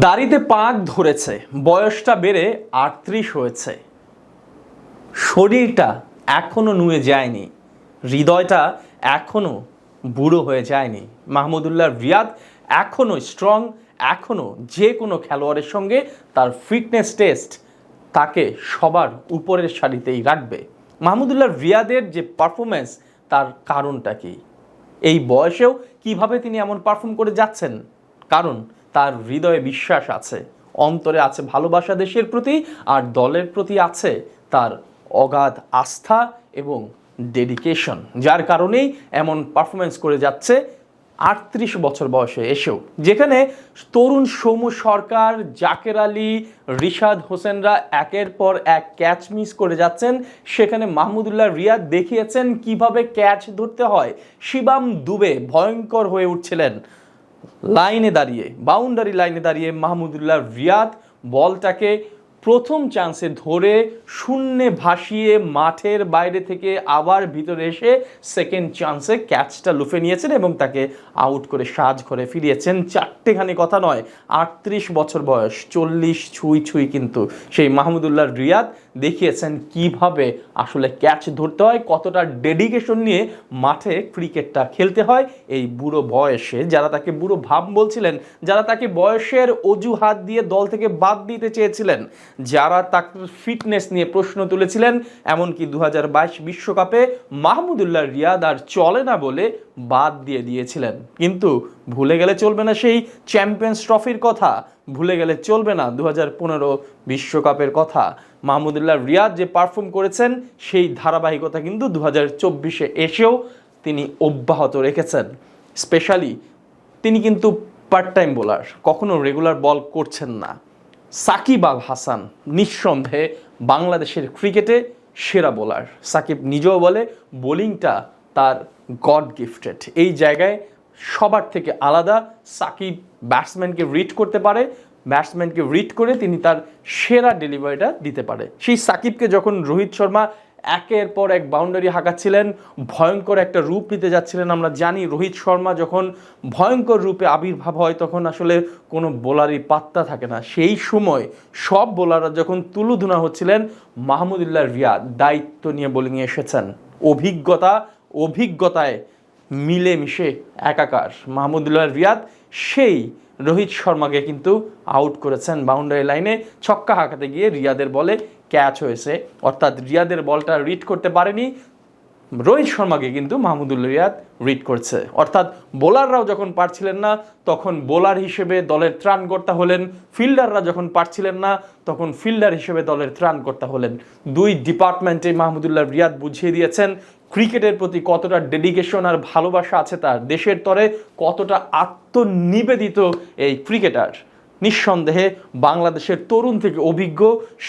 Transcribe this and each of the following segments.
দাড়িতে পাক ধরেছে, বয়সটা বেড়ে আটত্রিশ হয়েছে। শরীরটা এখনও নুয়ে যায়নি, হৃদয়টা এখনও বুড়ো হয়ে যায়নি। মাহমুদুল্লাহ রিয়াদ এখনও স্ট্রং এখনও যে কোনো খেলোয়াড়ের সঙ্গে তার ফিটনেস টেস্ট তাকে সবার উপরের সারিতেই রাখবে। মাহমুদুল্লাহ রিয়াদের যে পারফরমেন্স তার কারণটা কি? এই বয়সেও কীভাবে তিনি এমন পারফর্ম করে যাচ্ছেন? কারণ তার হৃদয়ে বিশ্বাস আছে, অন্তরে আছে ভালোবাসা দেশের প্রতি আর দলের প্রতি আছে তার অগাধ আস্থা এবং ডেডিকেশন যার কারণেই এমন পারফরমেন্স করে যাচ্ছে আটত্রিশ বছর বয়সে এসেও, যেখানে তরুণ সৌম্য সরকার, জাকের আলী, রিশাদ হোসেনরা একের পর এক ক্যাচ মিস করে যাচ্ছেন। সেখানে মাহমুদুল্লাহ রিয়াদ দেখিয়েছেন কীভাবে ক্যাচ ধরতে হয়। শিবাম দুবে ভয়ঙ্কর হয়ে উঠছিলেন। লাইনে দাঁড়িয়ে, বাউন্ডারি লাইনে দাঁড়িয়ে মাহমুদুল্লাহ রিয়াদ বলটাকে প্রথম চান্সে ধরে শূন্যে ভাসিয়ে মাঠের বাইরে থেকে আবার ভিতরে এসে সেকেন্ড চান্সে ক্যাচটা লুফে নিয়েছেন এবং তাকে আউট করে সাজ করে ফিরিয়েছেন। চারটেখানি কথা নয়, আটত্রিশ বছর বয়স, চল্লিশ ছুঁই ছুঁই কিন্তু সেই মাহমুদুল্লাহ রিয়াদ দেখিয়েছেন কীভাবে আসলে ক্যাচ ধরতে হয়, কতটা ডেডিকেশন নিয়ে মাঠে ক্রিকেটটা খেলতে হয়। এই বুড়ো বয়সে যারা তাকে বুড়ো ভাব বলছিলেন, যারা তাকে বয়সের অজুহাত দিয়ে দল থেকে বাদ দিতে চেয়েছিলেন, যারা তার ফিটনেস নিয়ে প্রশ্ন তুলেছিলেন, এমনকি দু বিশ্বকাপে মাহমুদুল্লাহ রিয়াদ আর চলে না বলে বাদ দিয়ে দিয়েছিলেন। কিন্তু ভুলে গেলে চলবে না সেই চ্যাম্পিয়ন্স ট্রফির কথা। ভুলে গেলে চলবে না দু বিশ্বকাপের কথা। মাহমুদুল্লাহ রিয়াদ যে পারফর্ম করেছেন, সেই ধারাবাহিকতা কিন্তু দু হাজার চব্বিশে এসেও তিনি অব্যাহত রেখেছেন। স্পেশালি তিনি কিন্তু পার্ট টাইম বোলার কখনো রেগুলার বল করছেন না। সাকিব আল হাসান, নিঃসন্দেহে বাংলাদেশের ক্রিকেটে সেরা বোলার সাকিব নিজেও বলে বোলিংটা তার গড গিফটেড এই জায়গায় সবার থেকে আলাদা। সাকিব ব্যাটসম্যানকে রিড করতে পারে, ব্যাটসম্যানকে রিড করে তিনি তার সেরা ডেলিভারিটা দিতে পারে। সেই সাকিবকে যখন রোহিত শর্মা একের পর এক বাউন্ডারি হাঁকাচ্ছিলেন, ভয়ঙ্কর একটা রূপ নিতে যাচ্ছিলেন, আমরা জানি রোহিত শর্মা যখন ভয়ঙ্কর রূপে আবির্ভাব হয়, তখন আসলে কোনো বোলারই পাত্তা থাকে না। সেই সময় সব বোলাররা যখন তুলুধুনা হচ্ছিলেন, মাহমুদুল্লাহ রিয়াদ দায়িত্ব নিয়ে বোলিংয়ে এসেছেন। অভিজ্ঞতা, অভিজ্ঞতায় মিলেমিশে একাকার। মাহমুদুল্লাহ রিয়াদ সেই রোহিত শর্মাকে কিন্তু আউট করেছেন বাউন্ডারি লাইনে ছক্কা হাঁকাতে গিয়ে রিয়াদের বলে ক্যাচ হয়েছে। অর্থাৎ রিয়াদের বলটা রিড করতে পারেনি। রোহিত শর্মাকে কিন্তু মাহমুদুল্লাহ রিয়াদ রিড করছে। অর্থাৎ বোলাররাও যখন পারছিলেন না, তখন বোলার হিসেবে দলের ত্রাণকর্তা হলেন। ফিল্ডাররা যখন পারছিলেন না, তখন ফিল্ডার হিসেবে দলের ত্রাণকর্তা হলেন। দুই ডিপার্টমেন্টে মাহমুদুল্লাহ রিয়াদ বুঝিয়ে দিয়েছেন ক্রিকেটের প্রতি কতটা ডেডিকেশন আর ভালোবাসা আছে তার? দেশের তরে কতটা আত্মনিবেদিত এই ক্রিকেটার? নিঃসন্দেহে বাংলাদেশের তরুণ থেকে অভিজ্ঞ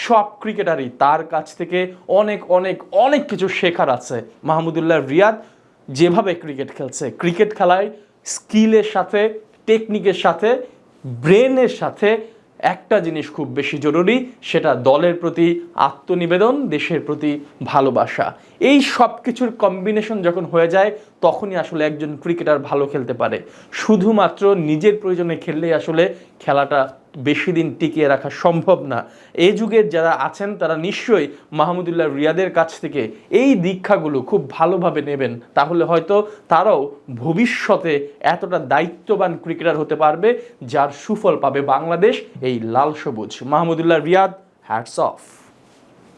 সব ক্রিকেটারই তার কাছ থেকে অনেক অনেক অনেক কিছু শেখার আছে। মাহমুদুল্লাহ রিয়াদ যেভাবে ক্রিকেট খেলছে, ক্রিকেট খেলায় স্কিলের সাথে টেকনিকের সাথে ব্রেনের সাথে একটা জিনিস খুব বেশি জরুরি, সেটা দলের প্রতি আত্মনিবেদন, দেশের প্রতি ভালোবাসা। এই সব কিছুর কম্বিনেশন যখন হয়ে যায় তখনই আসলে একজন ক্রিকেটার ভালো খেলতে পারে। শুধুমাত্র নিজের প্রয়োজনে খেললেই আসলে খেলাটা বেশি দিন টিকিয়ে রাখা সম্ভব না। এই যুগের যারা আছেন, তারা নিশ্চয়ই মাহমুদুল্লাহ রিয়াদের কাছ থেকে এই দীক্ষাগুলো খুব ভালোভাবে নেবেন। তাহলে হয়তো তারাও ভবিষ্যতে এতটা দায়িত্ববান ক্রিকেটার হতে পারবে, যার সুফল পাবে বাংলাদেশ এই লাল সবুজ। Mahmudullah Riyad hats off